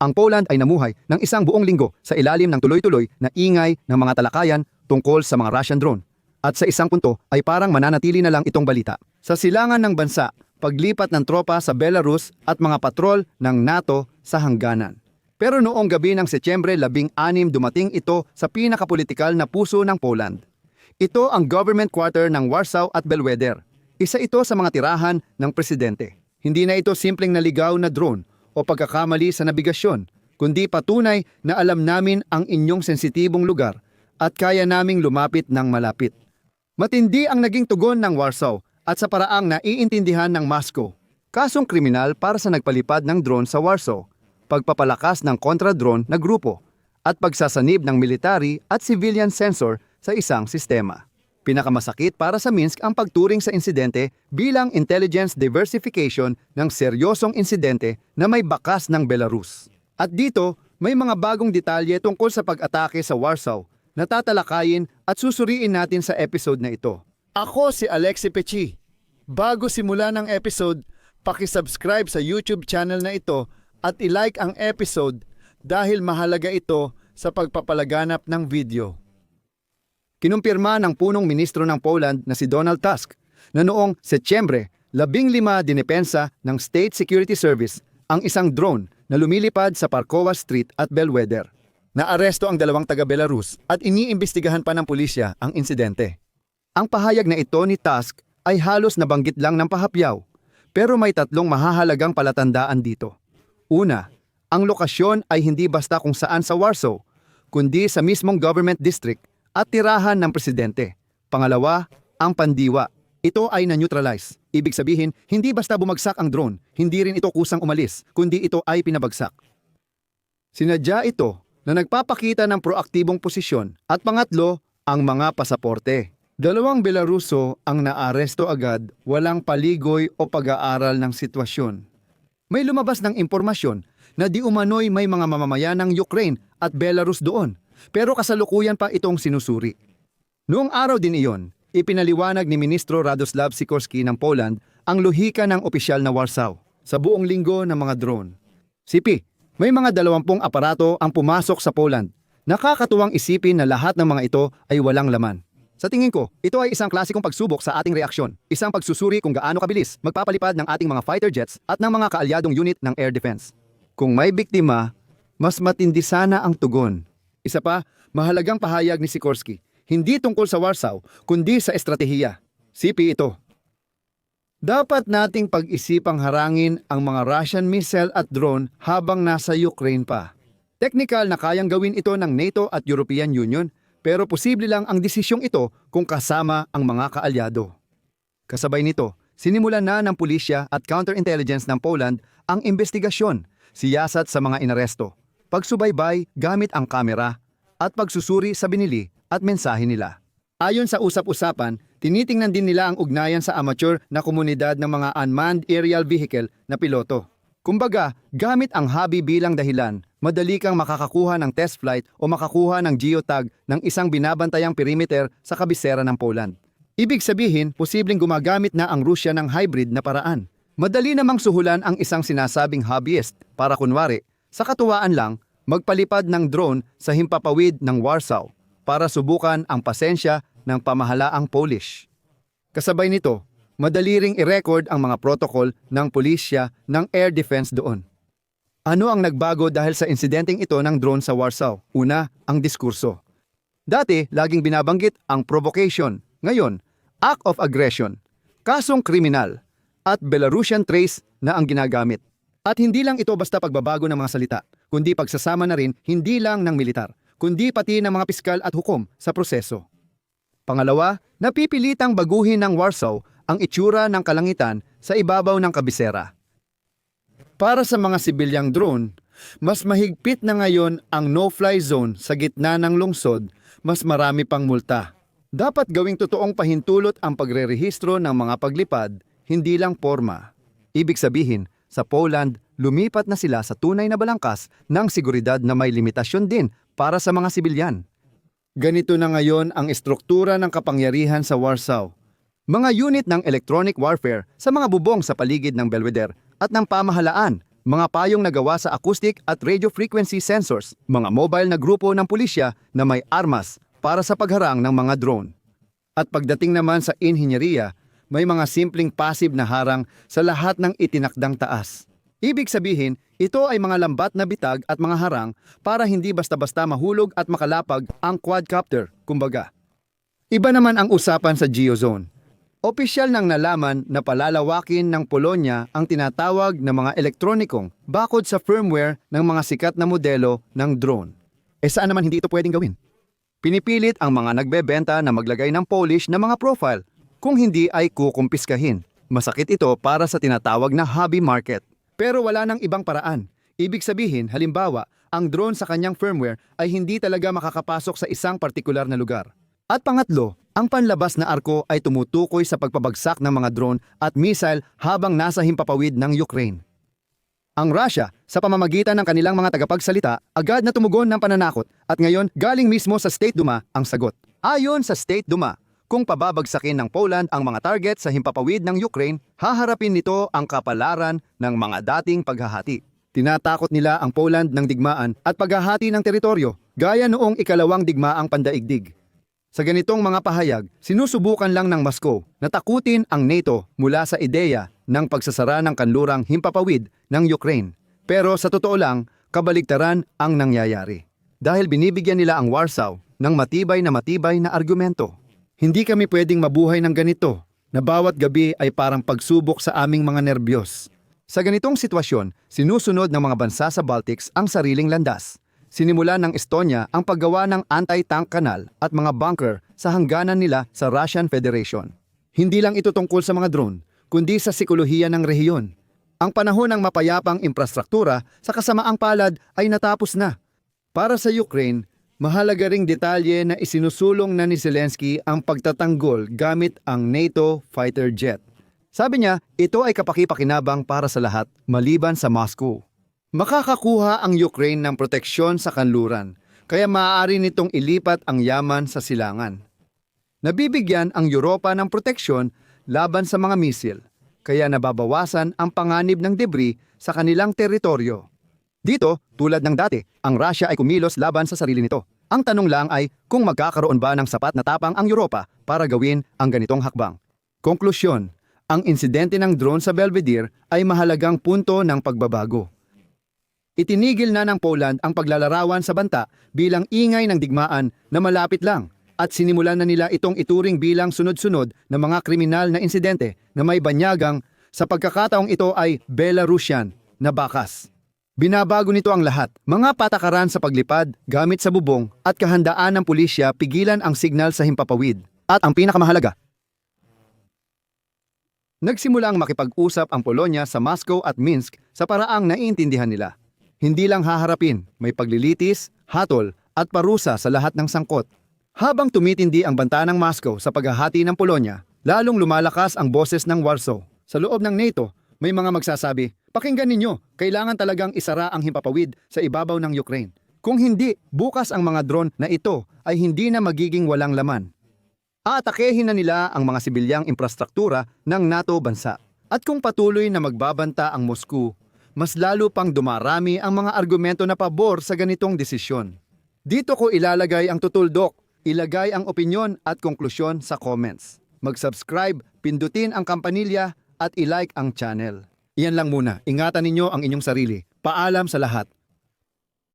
Ang Poland ay namuhay ng isang buong linggo sa ilalim ng tuloy-tuloy na ingay ng mga talakayan tungkol sa mga Russian drone. At sa isang punto ay parang mananatili na lang itong balita. Sa silangan ng bansa, paglipat ng tropa sa Belarus at mga patrol ng NATO sa hangganan. Pero noong gabi ng Setyembre 16 dumating ito sa pinakapolitikal na puso ng Poland. Ito ang government quarter ng Warsaw at Belweder. Isa ito sa mga tirahan ng presidente. Hindi na ito simpleng naligaw na drone o pagkakamali sa nabigasyon, kundi patunay na alam namin ang inyong sensitibong lugar at kaya naming lumapit ng malapit. Matindi ang naging tugon ng Warsaw at sa paraang naiintindihan ng Moscow. Kasong kriminal para sa nagpalipad ng drone sa Warsaw, pagpapalakas ng kontra-drone na grupo, at pagsasanib ng military at civilian sensor sa isang sistema. Pinakamasakit para sa Minsk ang pagturing sa insidente bilang intelligence diversification ng seryosong insidente na may bakas ng Belarus. At dito, may mga bagong detalye tungkol sa pag-atake sa Warsaw na tatalakayin at susuriin natin sa episode na ito. Ako si Alexi Pechi. Bago simula ng episode, pakisubscribe sa YouTube channel na ito at ilike ang episode dahil mahalaga ito sa pagpapalaganap ng video. Kinumpirma ng punong ministro ng Poland na si Donald Tusk na noong Setyembre, labing lima dinepensa ng State Security Service ang isang drone na lumilipad sa Parkova Street at Belweder. Naaresto ang dalawang taga-Belarus at iniimbestigahan pa ng pulisya ang insidente. Ang pahayag na ito ni Tusk ay halos nabanggit lang ng pahapyaw, pero may tatlong mahahalagang palatandaan dito. Una, ang lokasyon ay hindi basta kung saan sa Warsaw, kundi sa mismong government district at tirahan ng presidente. Pangalawa, ang pandiwa. Ito ay na-neutralize. Ibig sabihin, hindi basta bumagsak ang drone, hindi rin ito kusang umalis, kundi ito ay pinabagsak. Sinadya ito na nagpapakita ng proaktibong posisyon at pangatlo, ang mga pasaporte. Dalawang Belaruso ang naaresto agad, walang paligoy o pag-aaral ng sitwasyon. May lumabas ng impormasyon na di umano'y may mga mamamayan ng Ukraine at Belarus doon, pero kasalukuyan pa itong sinusuri. Noong araw din iyon, ipinaliwanag ni Ministro Radoslav Sikorski ng Poland ang lohika ng opisyal na Warsaw sa buong linggo ng mga drone. Sipi, may mga dalawampung aparato ang pumasok sa Poland. Nakakatuwang isipin na lahat ng mga ito ay walang laman. Sa tingin ko, ito ay isang klasikong pagsubok sa ating reaksyon. Isang pagsusuri kung gaano kabilis magpapalipad ng ating mga fighter jets at ng mga kaalyadong unit ng air defense. Kung may biktima, mas matindi sana ang tugon. Isa pa, mahalagang pahayag ni Sikorsky, hindi tungkol sa Warsaw, kundi sa estratehiya. Sipi ito. Dapat nating pag-isipang harangin ang mga Russian missile at drone habang nasa Ukraine pa. Technical na kayang gawin ito ng NATO at European Union, pero posible lang ang desisyong ito kung kasama ang mga kaalyado. Kasabay nito, sinimulan na ng pulisya at counterintelligence ng Poland ang investigasyon, siyasat sa mga inaresto, pagsubaybay gamit ang kamera, at pagsusuri sa binili at mensahe nila. Ayon sa usap-usapan, tinitingnan din nila ang ugnayan sa amateur na komunidad ng mga unmanned aerial vehicle na piloto. Kumbaga, gamit ang hobby bilang dahilan, madali kang makakakuha ng test flight o makakuha ng geotag ng isang binabantayang perimeter sa kabisera ng Poland. Ibig sabihin, posibleng gumagamit na ang Rusya ng hybrid na paraan. Madali namang suhulan ang isang sinasabing hobbyist para kunwari, sa katuwaan lang, magpalipad ng drone sa himpapawid ng Warsaw para subukan ang pasensya ng pamahalaang Polish. Kasabay nito, madali ring i-record ang mga protocol ng pulisya ng air defense doon. Ano ang nagbago dahil sa insidenteng ito ng drone sa Warsaw? Una, ang diskurso. Dati, laging binabanggit ang provocation. Ngayon, act of aggression, kasong kriminal, at Belarusian trace na ang ginagamit. At hindi lang ito basta pagbabago ng mga salita, kundi pagsasama na rin hindi lang ng militar, kundi pati ng mga piskal at hukom sa proseso. Pangalawa, napipilitang baguhin ng Warsaw ang itsura ng kalangitan sa ibabaw ng kabisera. Para sa mga sibilyang drone, mas mahigpit na ngayon ang no-fly zone sa gitna ng lungsod, mas marami pang multa. Dapat gawing totoong pahintulot ang pagrerehistro ng mga paglipad, hindi lang forma. Ibig sabihin, sa Poland, lumipat na sila sa tunay na balangkas ng seguridad na may limitasyon din para sa mga sibilyan. Ganito na ngayon ang estruktura ng kapangyarihan sa Warsaw. Mga unit ng electronic warfare sa mga bubong sa paligid ng Belvedere at ng pamahalaan, mga payong nagawa sa acoustic at radio frequency sensors, mga mobile na grupo ng pulisya na may armas para sa pagharang ng mga drone. At pagdating naman sa inhinyeriya, may mga simpleng passive na harang sa lahat ng itinakdang taas. Ibig sabihin, ito ay mga lambat na bitag at mga harang para hindi basta-basta mahulog at makalapag ang quadcopter, kumbaga. Iba naman ang usapan sa geozone. Opisyal nang nalaman na palalawakin ng Polonya ang tinatawag na mga elektronikong bakod sa firmware ng mga sikat na modelo ng drone. E saan naman hindi ito pwedeng gawin? Pinipilit ang mga nagbebenta na maglagay ng Polish na mga profile kung hindi ay kukumpiskahin. Masakit ito para sa tinatawag na hobby market. Pero wala nang ibang paraan. Ibig sabihin, halimbawa, ang drone sa kanyang firmware ay hindi talaga makakapasok sa isang partikular na lugar. At pangatlo, ang panlabas na arko ay tumutukoy sa pagpabagsak ng mga drone at missile habang nasa himpapawid ng Ukraine. Ang Russia, sa pamamagitan ng kanilang mga tagapagsalita, agad na tumugon ng pananakot at ngayon galing mismo sa State Duma ang sagot. Ayon sa State Duma, kung pababagsakin ng Poland ang mga target sa himpapawid ng Ukraine, haharapin nito ang kapalaran ng mga dating paghahati. Tinatakot nila ang Poland ng digmaan at paghahati ng teritoryo, gaya noong ikalawang digmaang pandaigdig. Sa ganitong mga pahayag, sinusubukan lang ng Moscow na takutin ang NATO mula sa ideya ng pagsasara ng kanlurang himpapawid ng Ukraine. Pero sa totoo lang, kabaligtaran ang nangyayari. Dahil binibigyan nila ang Warsaw ng matibay na matibay na argumento. Hindi kami pwedeng mabuhay ng ganito na bawat gabi ay parang pagsubok sa aming mga nerbiyos. Sa ganitong sitwasyon, sinusunod ng mga bansa sa Baltics ang sariling landas sinimula ng Estonia ang paggawa ng anti-tank kanal at mga bunker sa hangganan nila sa Russian Federation. Hindi lang ito tungkol sa mga drone, kundi sa sikolohiya ng rehiyon. Ang panahon ng mapayapang infrastruktura sa kasamaang palad ay natapos na. Para sa Ukraine, mahalaga ring detalye na isinusulong na ni Zelensky ang pagtatanggol gamit ang NATO fighter jet. Sabi niya, ito ay kapakipakinabang para sa lahat maliban sa Moscow. Makakakuha ang Ukraine ng proteksyon sa kanluran, kaya maaari nitong ilipat ang yaman sa silangan. Nabibigyan ang Europa ng proteksyon laban sa mga misil, kaya nababawasan ang panganib ng debris sa kanilang teritoryo. Dito, tulad ng dati, ang Russia ay kumilos laban sa sarili nito. Ang tanong lang ay kung magkakaroon ba ng sapat na tapang ang Europa para gawin ang ganitong hakbang. Konklusyon, ang insidente ng drone sa Belvedere ay mahalagang punto ng pagbabago. Itinigil na ng Poland ang paglalarawan sa banta bilang ingay ng digmaan na malapit lang at sinimulan na nila itong ituring bilang sunod-sunod na mga kriminal na insidente na may banyagang sa pagkakataong ito ay Belarusian na bakas. Binabago nito ang lahat, mga patakaran sa paglipad gamit sa bubong at kahandaan ng pulisya pigilan ang signal sa himpapawid. At ang pinakamahalaga, Nagsimulang makipag-usap ang Polonya sa Moscow at Minsk sa paraang naiintindihan nila. Hindi lang haharapin, may paglilitis, hatol at parusa sa lahat ng sangkot. Habang tumitindi ang banta ng Moscow sa paghahati ng Polonya, lalong lumalakas ang boses ng Warsaw. Sa loob ng NATO, may mga magsasabi, pakinggan ninyo, kailangan talagang isara ang himpapawid sa ibabaw ng Ukraine. Kung hindi, bukas ang mga drone na ito ay hindi na magiging walang laman. Aatakehin na nila ang mga sibilyang infrastruktura ng NATO bansa. At kung patuloy na magbabanta ang Moscow, mas lalo pang dumarami ang mga argumento na pabor sa ganitong desisyon. Dito ko ilalagay ang tutuldok, ilagay ang opinyon at konklusyon sa comments. Mag-subscribe, pindutin ang kampanilya at ilike ang channel. Iyan lang muna, ingatan ninyo ang inyong sarili. Paalam sa lahat.